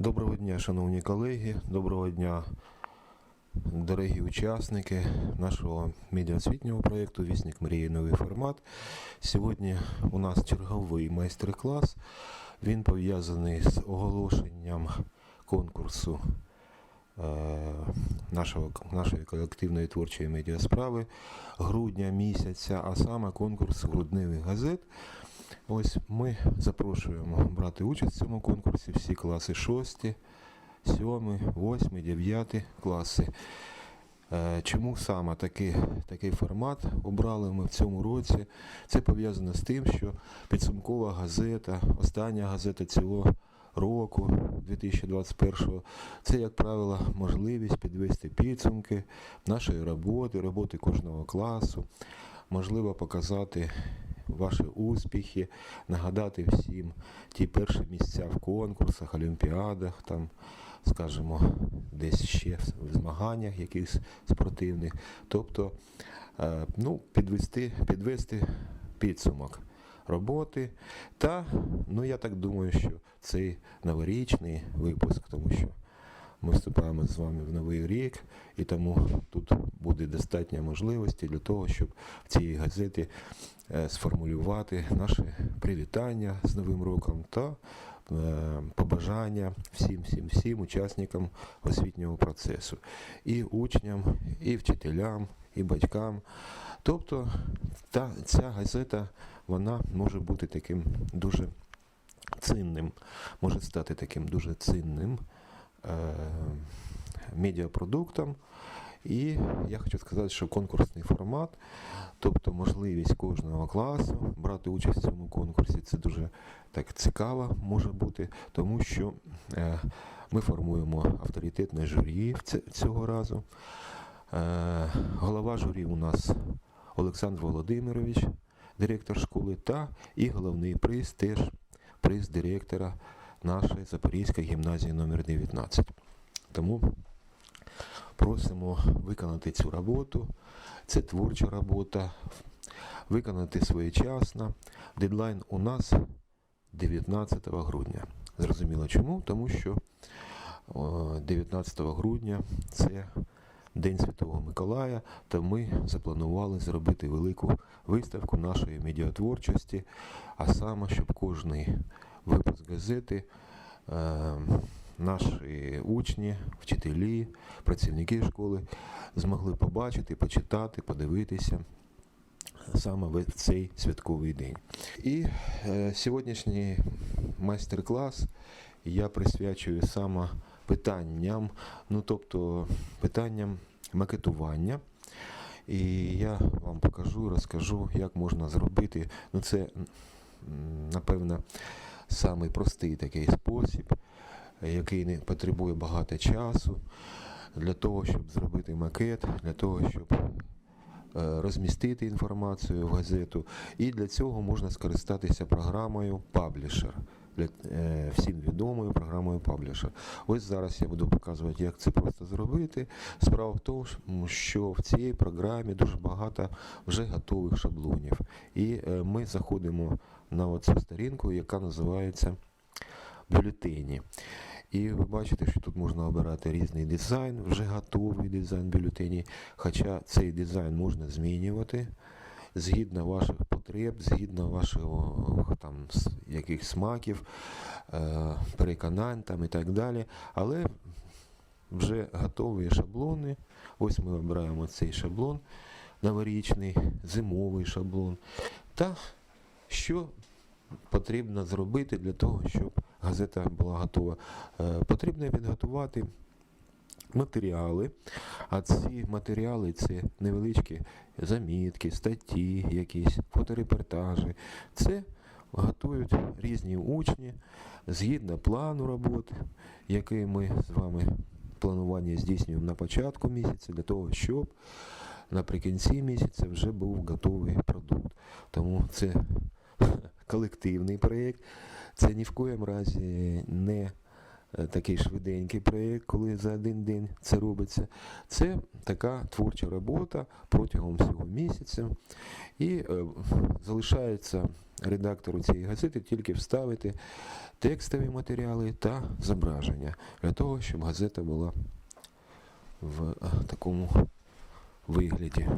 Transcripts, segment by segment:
Доброго дня, шановні колеги, доброго дня, дорогі учасники нашого медіаосвітнього проєкту Вісник мрії новий формат. Сьогодні у нас черговий майстер-клас. Він пов'язаний з оголошенням конкурсу е, нашого, нашої колективної творчої медіасправи грудня місяця, а саме конкурс грудневих газет. Ось ми запрошуємо брати участь в цьому конкурсі всі класи 6, 7, 8, 9 класи. Е, Чому саме такий, такий формат обрали ми в цьому році? Це пов'язано з тим, що підсумкова газета, остання газета цього року 2021 це, як правило, можливість підвести підсумки нашої роботи, роботи кожного класу, можливо показати ваші успіхи, нагадати всім ті перші місця в конкурсах, олімпіадах, там, скажімо, десь ще в змаганнях якихось спортивних. Тобто, е, ну, підвести, підвести підсумок роботи. Та, ну я так думаю, що цей новорічний випуск, тому що ми вступаємо з вами в новий рік, і тому тут буде достатньо можливості для того, щоб в цій газеті е, сформулювати наші привітання з Новим роком та е, побажання всім, всім, всім учасникам освітнього процесу, і учням, і вчителям, і батькам. Тобто та, ця газета вона може бути таким дуже цінним, може стати таким дуже цінним е, медіапродуктом. І я хочу сказати, що конкурсний формат, тобто можливість кожного класу брати участь в цьому конкурсі, це дуже так цікаво може бути, тому що е, ми формуємо авторитетне журі цього разу. Е, голова журі у нас Олександр Володимирович, директор школи, та і головний приз теж приз директора нашої Запорізької гімназії номер 19. Тому просимо виконати цю роботу. Це творча робота, виконати своєчасно. Дедлайн у нас 19 грудня. Зрозуміло чому? Тому що 19 грудня це День Святого Миколая, то ми запланували зробити велику виставку нашої медіатворчості, а саме, щоб кожний випуск газети е, наші учні, вчителі, працівники школи змогли побачити, почитати, подивитися саме в цей святковий день. І е, сьогоднішній майстер-клас я присвячую саме питанням, ну тобто питанням макетування. І я вам покажу, розкажу, як можна зробити. Ну, це, напевно, самий простий такий спосіб, який не потребує багато часу для того, щоб зробити макет, для того, щоб е, розмістити інформацію в газету. І для цього можна скористатися програмою Publisher. Е, всім відомою програмою Publisher. Ось зараз я буду показувати, як це просто зробити. Справа в тому, що в цій програмі дуже багато вже готових шаблонів. І е, ми заходимо на цю сторінку, яка називається бюлетені. І ви бачите, що тут можна обирати різний дизайн, вже готовий дизайн бюлетені, хоча цей дизайн можна змінювати згідно ваших потреб, згідно вашого там яких смаків, е, переконань там і так далі. Але вже готові шаблони. Ось ми обираємо цей шаблон новорічний, зимовий шаблон. Та що потрібно зробити для того, щоб газета була готова? Е, Потрібно підготувати матеріали, а ці матеріали це невеличкі замітки, статті, якісь фоторепортажі. Це готують різні учні згідно плану роботи, який ми з вами планування здійснюємо на початку місяця, для того, щоб наприкінці місяця вже був готовий продукт. Тому це колективний проєкт. Це ні в коєму разі не е, такий швиденький проєкт, коли за один день це робиться. Це така творча робота протягом всього місяця. І е, залишається редактору цієї газети тільки вставити текстові матеріали та зображення для того, щоб газета була в е, такому вигляді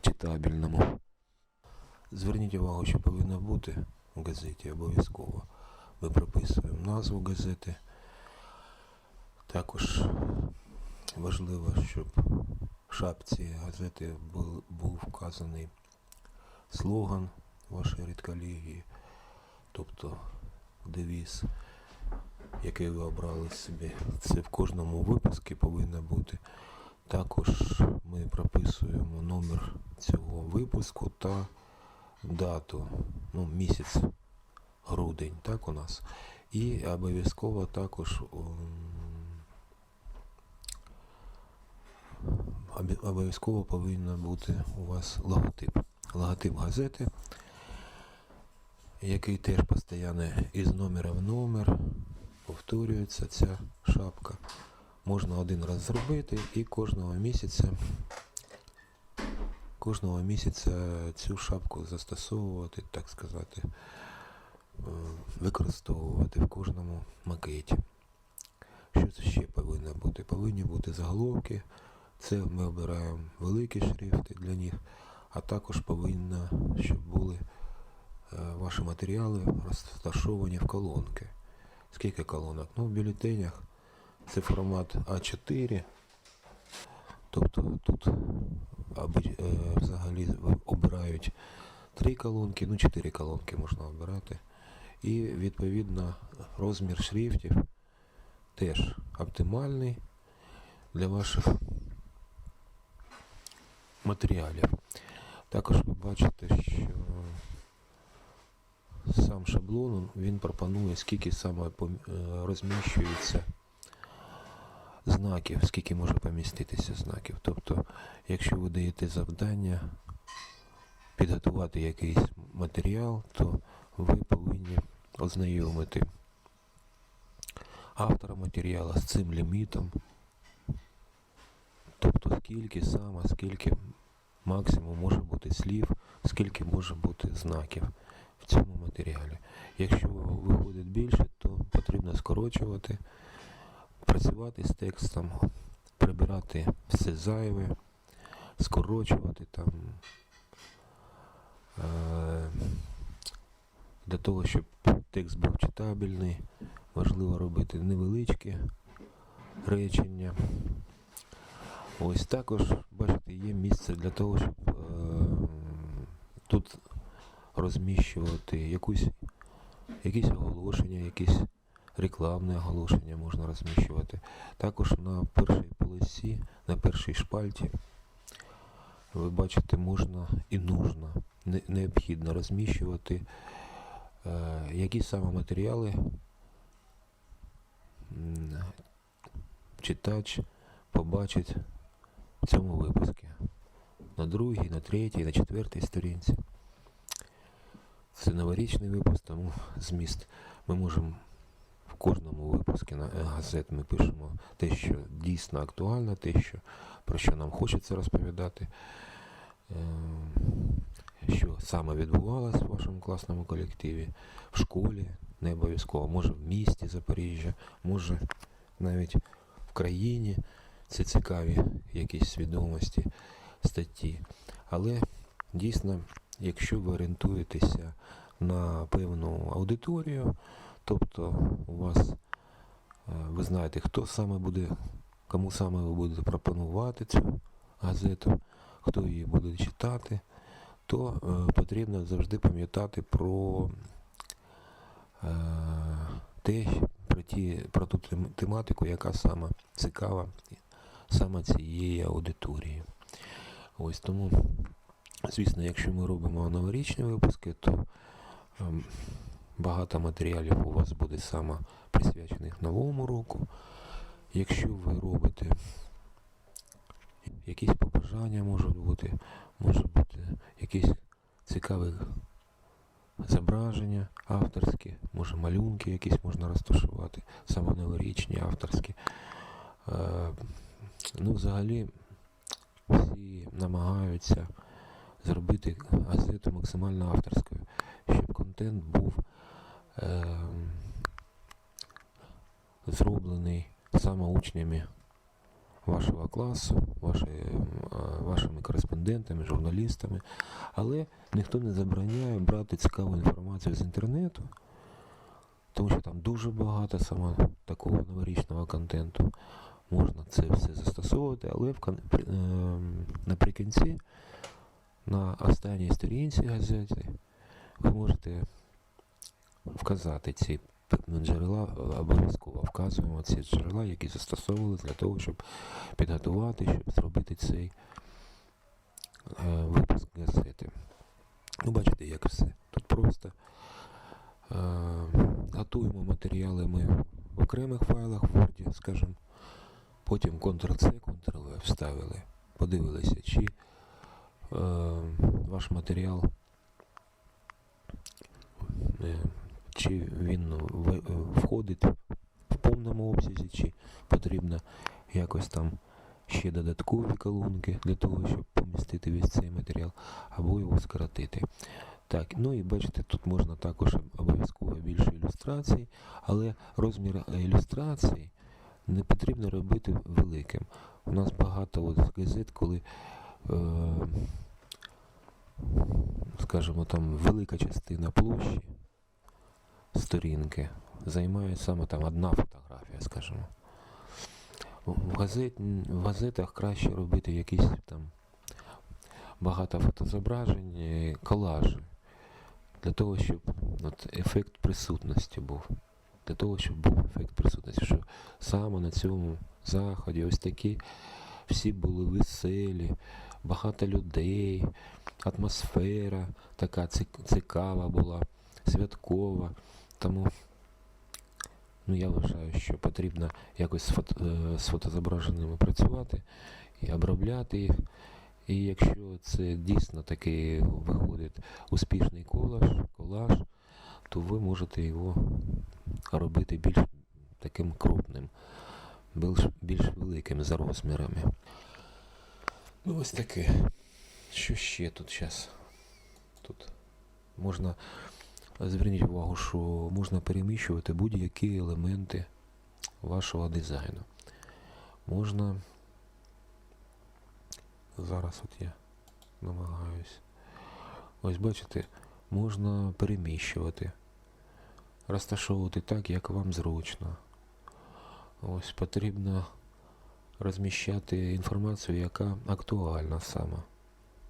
читабельному. Зверніть увагу, що повинно бути в газеті обов'язково. Ми прописуємо назву газети. Також важливо, щоб в шапці газети був, був вказаний слоган вашої редколегії, тобто девіз, який ви обрали собі. Це в кожному випуску повинно бути. Також ми прописуємо номер цього випуску та дату, ну, місяць, грудень, так у нас. І обов'язково також обов'язково повинен бути у вас логотип. Логотип газети, який теж постійно із номера в номер повторюється ця шапка. Можна один раз зробити і кожного місяця кожного місяця цю шапку застосовувати, так сказати, е, використовувати в кожному макеті. Що це ще повинно бути? Повинні бути заголовки. Це ми обираємо великі шрифти для них, а також повинно, щоб були е, ваші матеріали розташовані в колонки. Скільки колонок? Ну, в бюлетенях це формат А4. Тобто тут е, взагалі обирають три колонки, ну чотири колонки можна обирати. І відповідно розмір шрифтів теж оптимальний для ваших матеріалів. Також ви бачите, що сам шаблон він пропонує, скільки саме е, розміщується знаків, скільки може поміститися знаків. Тобто, якщо ви даєте завдання підготувати якийсь матеріал, то ви повинні ознайомити автора матеріалу з цим лімітом. Тобто скільки саме, скільки максимум може бути слів, скільки може бути знаків в цьому матеріалі. Якщо виходить більше, то потрібно скорочувати, працювати з текстом, прибирати все зайве, скорочувати там. Е- для того, щоб текст був читабельний, важливо робити невеличкі речення. Ось також, бачите, є місце для того, щоб е, тут розміщувати якусь, якісь оголошення, якісь рекламне оголошення можна розміщувати. Також на першій полосі, на першій шпальті, ви бачите, можна і нужно, необхідно розміщувати е, які саме матеріали читач побачить в цьому випуску. На другій, на третій, на четвертій сторінці. Це новорічний випуск, тому зміст ми можемо кожному випуску на е, газет ми пишемо те, що дійсно актуально, те, що, про що нам хочеться розповідати, е, що саме відбувалося в вашому класному колективі, в школі, не обов'язково, може в місті Запоріжжя, може навіть в країні. Це цікаві якісь відомості, статті. Але дійсно, якщо ви орієнтуєтеся на певну аудиторію, тобто у вас е, ви знаєте, хто саме буде, кому саме ви будете пропонувати цю газету, хто її буде читати, то е, потрібно завжди пам'ятати про е, те, про, ті, про ту тематику, яка саме цікава саме цієї аудиторії. Ось тому, звісно, якщо ми робимо новорічні випуски, то ем, багато матеріалів у вас буде саме присвячених новому року. Якщо ви робите якісь побажання можуть бути, може бути якісь цікаві зображення авторські, може малюнки якісь можна розташувати, саме новорічні авторські. Е, Ну, взагалі, всі намагаються зробити газету максимально авторською, щоб контент був е, зроблений саме учнями вашого класу, ваші, вашими кореспондентами, журналістами, але ніхто не забороняє брати цікаву інформацію з інтернету, тому що там дуже багато саме такого новорічного контенту. Можна це все застосовувати, але в, кон- е, наприкінці на останній сторінці газети ви можете вказати ці джерела, обов'язково вказуємо ці джерела, які застосовували для того, щоб підготувати, щоб зробити цей е, випуск газети. Ну, бачите, як все. Тут просто е, готуємо матеріали ми в окремих файлах в Word, скажімо, потім Ctrl-C, Ctrl-V вставили, подивилися, чи е, ваш матеріал, е, чи він е, входить в повному обсязі, чи потрібно якось там ще додаткові колонки для того, щоб помістити весь цей матеріал, або його скоротити. Так, ну і бачите, тут можна також обов'язково більше ілюстрацій, але розмір е, ілюстрацій не потрібно робити великим. У нас багато от газет, коли, е, скажімо, там велика частина площі сторінки займає саме там одна фотографія, скажімо. В, газет, в газетах краще робити якісь там багато фотозображень, е, колажі, для того, щоб от, ефект присутності був. Для того, щоб був ефект присутності, що саме на цьому заході ось такі всі були веселі, багато людей, атмосфера така цікава була, святкова. Тому ну, я вважаю, що потрібно якось з, фото, е, з фотозображеннями працювати і обробляти їх. І якщо це дійсно таки виходить успішний колаж, колаж, то ви можете його робити більш таким крупним, більш, більш великим за розмірами. Ну ось таке. Що ще тут зараз? Тут можна зверніть увагу, що можна переміщувати будь-які елементи вашого дизайну. Можна. Зараз от я намагаюсь. Ось бачите, можна переміщувати, розташовувати так, як вам зручно. Ось потрібно розміщати інформацію, яка актуальна саме,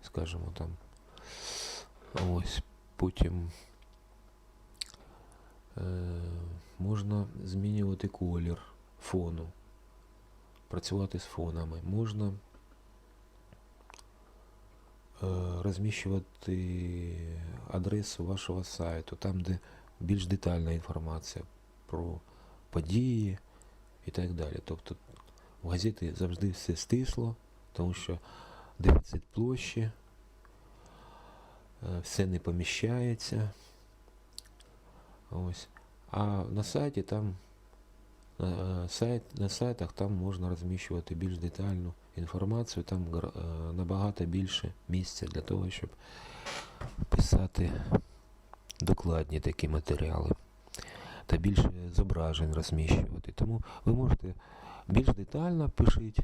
скажімо там. Ось потім можна змінювати колір фону, працювати з фонами. Можна е, розміщувати адресу вашого сайту, там, де більш детальна інформація про події і так далі. Тобто в газеті завжди все стисло, тому що дефіцит площі, е, все не поміщається. Ось. А на сайті там е, сайт, на сайтах там можна розміщувати більш детальну інформацію, там е, набагато більше місця для того, щоб писати докладні такі матеріали та більше зображень розміщувати. Тому ви можете більш детально пишіть.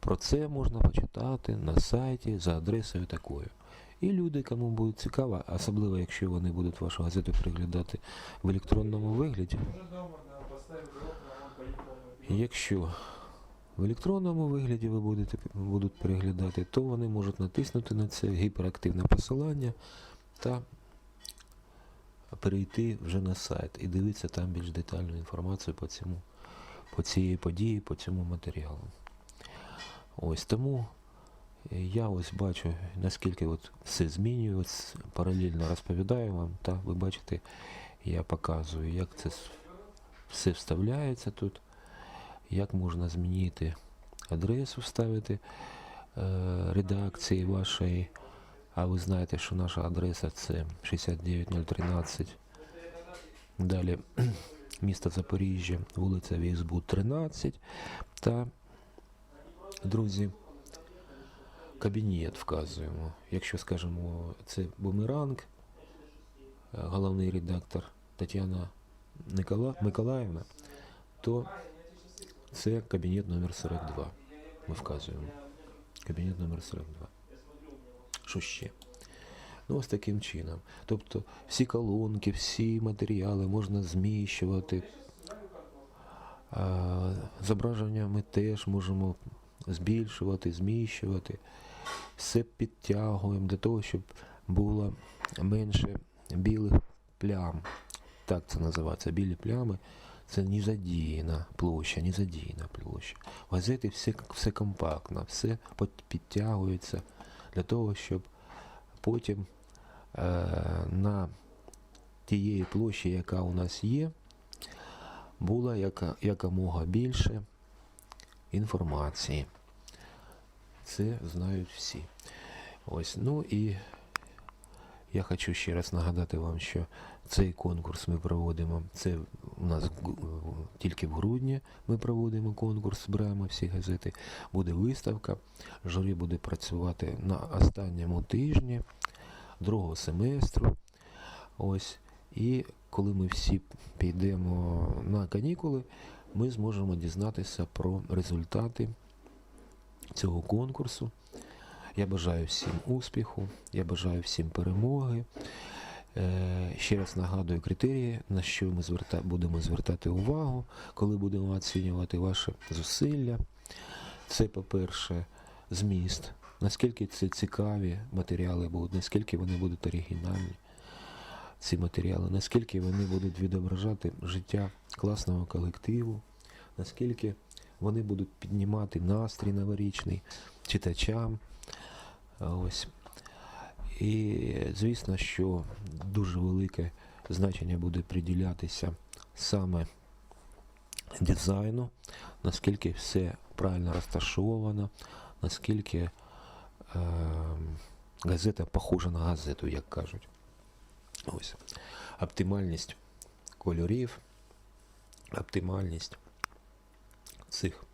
Про це можна почитати на сайті за адресою такою. І люди, кому буде цікаво, особливо якщо вони будуть вашу газету переглядати в електронному вигляді. Якщо в електронному вигляді ви будете будуть переглядати, то вони можуть натиснути на це гіперактивне посилання та перейти вже на сайт і дивитися там більш детальну інформацію по цьому, по цієї події, по цьому матеріалу. Ось тому я ось бачу, наскільки от все змінює, ось паралельно розповідаю вам, та ви бачите, я показую, як це все вставляється тут, як можна змінити адресу, вставити е, редакції вашої. А ви знаєте, що наша адреса це 69013. Далі місто Запоріжжя, вулиця Візбу 13. Та, друзі, кабінет вказуємо. Якщо скажемо, це бумеранг, головний редактор Тетяна. Миколаївна, то це кабінет номер 42. Ми вказуємо. Кабінет номер 42. Що ще? Ну, ось таким чином. Тобто всі колонки, всі матеріали можна зміщувати. Зображення ми теж можемо збільшувати, зміщувати. Все підтягуємо для того, щоб було менше білих плям. Так це називається. Білі плями це не задіяна площа, не задіяна площа. В все, все компактно, все підтягується для того, щоб потім е, на тієї площі, яка у нас є, було яка, якомога більше інформації. Це знають всі. Ось, ну і я хочу ще раз нагадати вам, що цей конкурс ми проводимо. Це у нас тільки в грудні ми проводимо конкурс, збираємо всі газети. Буде виставка. Журі буде працювати на останньому тижні другого семестру. Ось. І коли ми всі підемо на канікули, ми зможемо дізнатися про результати цього конкурсу. Я бажаю всім успіху, я бажаю всім перемоги. Е, Ще раз нагадую критерії, на що ми будемо звертати увагу, коли будемо оцінювати ваші зусилля. Це, по-перше, зміст, наскільки це цікаві матеріали будуть, наскільки вони будуть оригінальні, ці матеріали, наскільки вони будуть відображати життя класного колективу, наскільки вони будуть піднімати настрій новорічний читачам. Ось. І звісно, що дуже велике значення буде приділятися саме дизайну, наскільки все правильно розташовано, наскільки е, газета похожа на газету, як кажуть. Ось. Оптимальність кольорів, оптимальність цих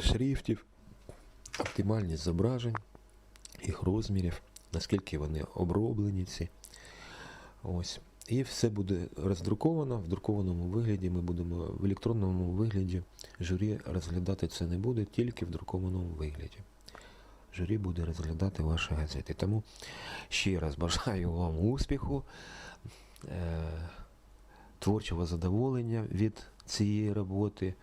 шрифтів, оптимальність зображень, їх розмірів, наскільки вони оброблені ці. Ось. І все буде роздруковано в друкованому вигляді. Ми будемо в електронному вигляді. Журі розглядати це не буде, тільки в друкованому вигляді. Журі буде розглядати ваші газети. Тому ще раз бажаю вам успіху, е, творчого задоволення від цієї роботи.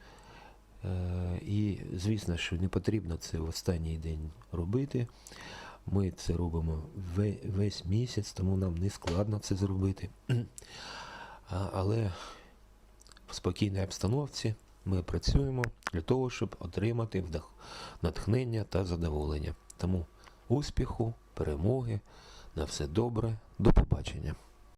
Е, І звісно, що не потрібно це в останній день робити. Ми це робимо весь місяць, тому нам не складно це зробити. Але в спокійній обстановці ми працюємо для того, щоб отримати натхнення та задоволення. Тому успіху, перемоги, на все добре, до побачення.